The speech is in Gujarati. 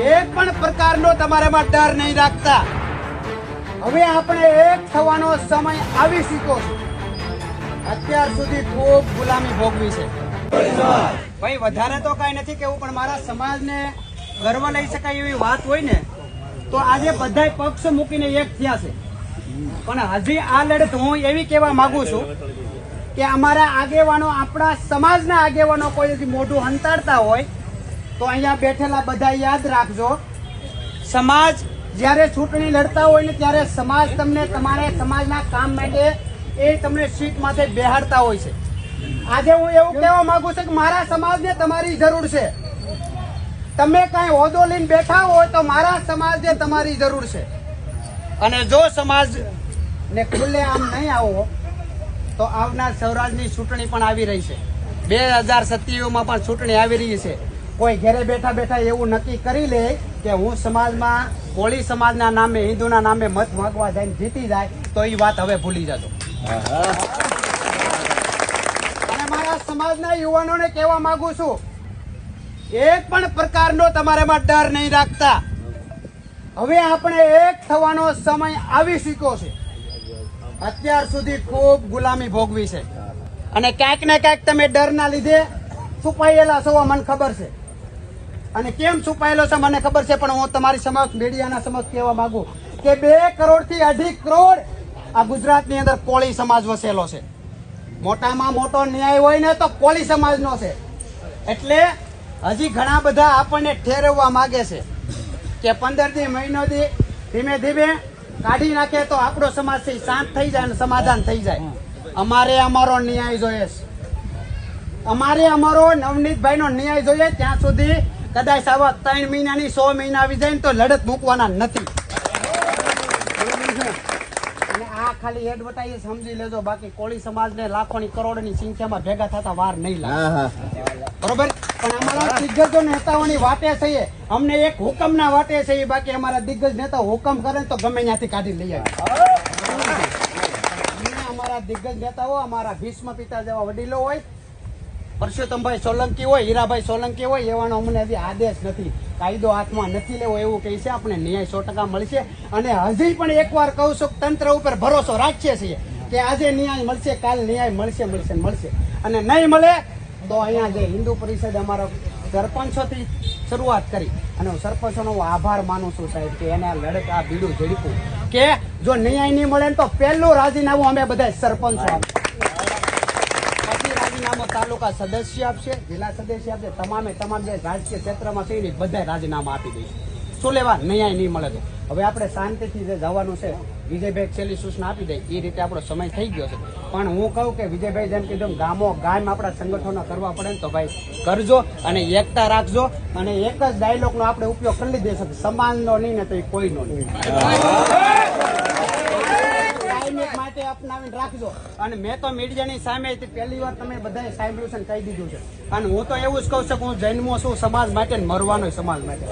એક પણ પ્રકારનો તમારામાં ડર નહીં રાખતા. હવે આપણે એક થવાનો સમય આવી શીખો અત્યાર સુધી ખૂબ ગુલામી ભોગવી છે. ભાઈ, વધારે તો કઈ નથી કેવું, પણ મારા સમાજને ગર્વ લઈ શકાય એવી વાત હોય ને, તો આજે બધાય પક્ષ મૂકીને એક થયા છે. પણ હજી આ લડત હું એવી કહેવા માંગુ છું કે અમારા આગેવાનો, આપણા સમાજના આગેવાનો કોઈ મોઢું હંતાડતા હોય તો અહીંયા બેઠેલા બધા યાદ રાખજો. સમાજ જ્યારે ચૂંટણી લડતા હોય ને ત્યારે સમાજ તમને તમારે સમાજના કામ માટે એ તમને સીટ માટે બેહાડતા હોય છે. આજે હું એવું કહેવા માંગુ છું કે મારા સમાજને તમારી જરૂર છે. તમે કાંઈ હોદો લઈને બેઠા હોય તો મારા સમાજને તમારી જરૂર છે. અને જો સમાજ ને ખુલ્લે આમ નહીં આવો, તો આવનાર સૌરાજની ચૂંટણી પણ આવી રહી છે. બે હજાર સત્યાવીસમાં પણ ચૂંટણી આવી રહી છે. કોઈ ઘરે બેઠા બેઠા એવું નક્કી કરી લે કે હું સમાજમાં, કોળી સમાજના નામે, હિન્દુના નામે મત માગવા જઈને જીતી જાય, તો એ વાત હવે ભૂલી જજો. અને મારા સમાજના યુવાનોને કહેવા માંગુ છું, એક પણ પ્રકારનો તમારામાં ડર નહીં રાખતા. હવે આપણે એક થવાનો સમય આવી શીખ્યો છે. અત્યાર સુધી ખૂબ ગુલામી ભોગવી છે. અને ક્યાંક ને ક્યાંક તમે ડરના લીધે છુપાયેલા છો મને ખબર છે. અને કેમ છુપાયેલો છે મને ખબર છે, પણ હું તમારી સમક્ષ, મીડિયાના સમક્ષ કહેવા માંગુ કે બે કરોડથી અઢી કરોડ આ ગુજરાતની અંદર કોળી સમાજ વસેલો છે. મોટામાં મોટો ન્યાય હોય ને તો કોળી સમાજનો છે. એટલે હજી ઘણા બધા આપણને ઠેરવવા માગે છે કે પંદર દી મહિનો દી ધીમે ધીમે કાઢી નાખે તો આપણો સમાજ છે શાંત થઈ જાય અને સમાધાન થઈ જાય. અમારે અમારો ન્યાય જોઈએ અમારે અમારો નવનીતભાઈ નો ન્યાય જોઈએ ત્યાં સુધી કદાચ આવા ત્રણ મહિનાની સો મહિના આવી જાય ને તો લડત મૂકવાના નથી. અને આ ખાલી એડવર્ટાઈઝ સમજી લેજો. બાકી કોળી સમાજને લાખોની કરોડની સંખ્યામાં ભેગા થતા વાર નહીં લાગે. બરોબર? પણ અમારા દિગ્ગજો નેતાઓની વાટે છીએ અમને એક હુકમના વાટે છે બાકી અમારા દિગ્ગજ નેતા હુકમ કરે ને તો ગમે ત્યાંથી કાઢી લઈ આવે. અમારા દિગ્ગજ નેતાઓ અમારા ભીષ્મ પિતા જેવા વડીલો હોય પરસોત્તમભાઈ સોલંકી હોય, હીરાભાઈ સોલંકી હોય, એવાનો અમને હજી આદેશ નથી. કાયદો હાથમાં નથી લેવો એવું કહે છે, આપણે ન્યાય સો ટકા મળશે. અને હજી પણ એકવાર કહું છું, તંત્ર ઉપર ભરોસો રાખીએ છીએ કે આજે ન્યાય મળશે, કાલ ન્યાય મળશે મળશે મળશે. અને નહીં મળે, તો અહીંયા જે હિન્દુ પરિષદ અમારો સરપંચોથી શરૂઆત કરી. અને હું સરપંચોનો હું આભાર માનું છું સાહેબ, કે એને આ લડત આ બીડું ઝડપ્યું. કે જો ન્યાય નહીં મળે ને તો પહેલું રાજીનામું અમે બધા સરપંચો રાજીનામું તાલુકા સદસ્ય આપશે, જિલ્લા સદસ્ય આપશે, તમામે તમામ જે રાજકીય ક્ષેત્રમાં છે એ બધા રાજીનામા આપી દઈશું. શું લેવા ન્યાય નહીં મળે તો. હવે આપણે શાંતિથી જે જવાનું છે, વિજયભાઈ છેલ્લી સૂચના આપી દે, એ રીતે આપણો સમય થઈ ગયો છે. પણ હું કહું કે વિજયભાઈ જેમ કીધું ગામો ગામ આપણા સંગઠનો કરવા પડે ને તો ભાઈ કરજો અને એકતા રાખજો અને એક જ ડાયલોગનો આપણે ઉપયોગ કરી લીધો છે. સમાનનો નહીં ને તો એ કોઈનો નહીં. અપનાવીને રાખજો. અને મેં તો મીડિયાની સામે પહેલી વાર તમે બધાએ સાંભળ્યું છે કહી દીધું છે. અને હું તો એવું જ કહું છું કે હું જન્મો છું સમાજ માટે મરવાનો સમાજ માટે.